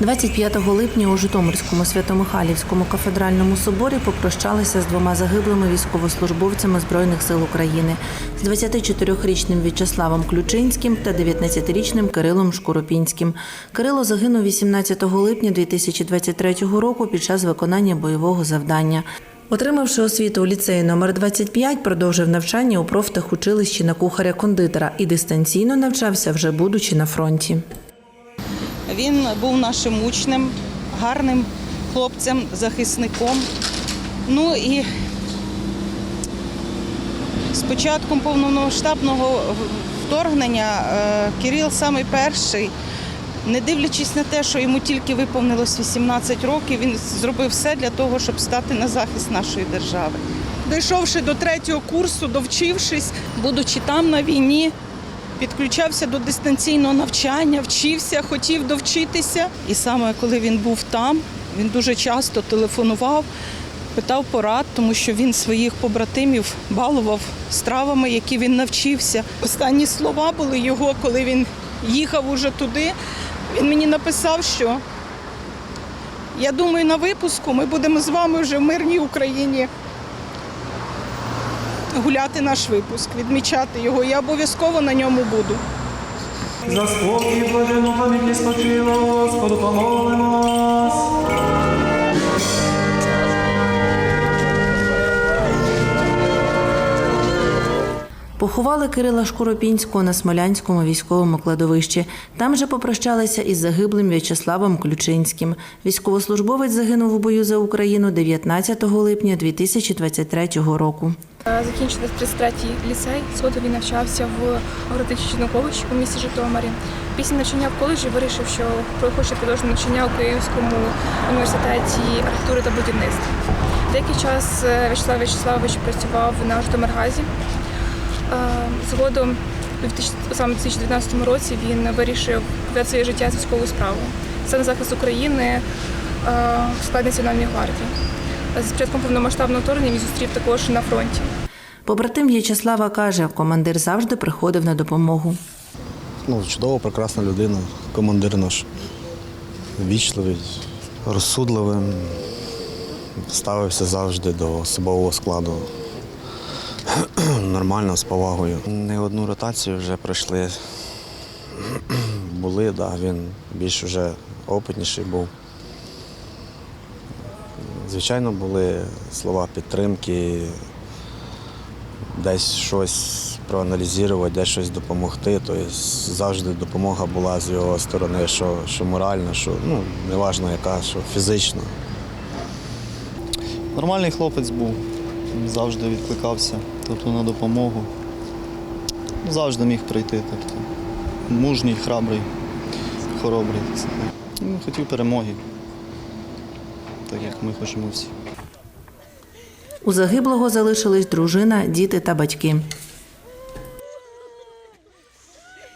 25 липня у Житомирському Свято-Михайлівському кафедральному соборі попрощалися з двома загиблими військовослужбовцями Збройних сил України з 24-річним В'ячеславом Ключинським та 19-річним Кирилом Шкуропінським. Кирило загинув 18 липня 2023 року під час виконання бойового завдання. Отримавши освіту у ліцеї номер 25, продовжив навчання у профтехучилищі на кухаря-кондитера і дистанційно навчався вже будучи на фронті. Він був нашим учнем, гарним хлопцем, захисником. Ну і з початком повномасштабного вторгнення е, Кирил самий перший, не дивлячись на те, що йому тільки виповнилось 18 років, він зробив все для того, щоб стати на захист нашої держави. Дійшовши до третього курсу, довчившись, будучи там на війні, підключався до дистанційного навчання, вчився, хотів довчитися. І саме коли він був там, він дуже часто телефонував, питав порад, тому що він своїх побратимів балував стравами, які він навчився. Останні слова були його, коли він їхав уже туди. Він мені написав, що я думаю, на випуску ми будемо з вами вже в мирній Україні гуляти наш випуск, відмічати його. Я обов'язково на ньому буду. За спокій блажену пам'яті спочило, Господу помолимось. Поховали Кирила Шкуропінського на Смолянському військовому кладовищі. Там же попрощалися із загиблим В'ячеславом Ключинським. Військовослужбовець загинув у бою за Україну 19 липня 2023 року. Е, Закінчили 33-й ліцей. Згодом він навчався в агротехнічному коледжі у місті Житомирі. Після навчання в коледжі вирішив, що хоче продовжити навчання у Київському університеті архітектури та будівництва. Деякий час е, В'ячеслав В'ячеславович працював на Житомиргазі. Е, Згодом у 2000 2019 році він вирішив пов'язати своє життя з справою. Це на захист України в складі Національної гвардії. З початком повномасштабного вторгнення він зустрів також на фронті. Побратим В'ячеслава каже, командир завжди приходив на допомогу. Ну, чудова, прекрасна людина, командир наш. Вічливий, розсудливий, ставився завжди до особового складу. Нормально, з повагою. Не одну ротацію вже пройшли. Були, да, він більш вже опитніший був. Звичайно, були слова підтримки, десь щось проаналізувати, десь щось допомогти. Тобто завжди допомога була з його сторони, що, що морально, що ну, неважно яка, що фізично. Нормальний хлопець був, завжди відкликався тобто, на допомогу. Завжди міг прийти. Тобто, мужній, храбрий, хоробрий. Він хотів перемоги, так як ми хочемо всі. У загиблого залишились дружина, діти та батьки.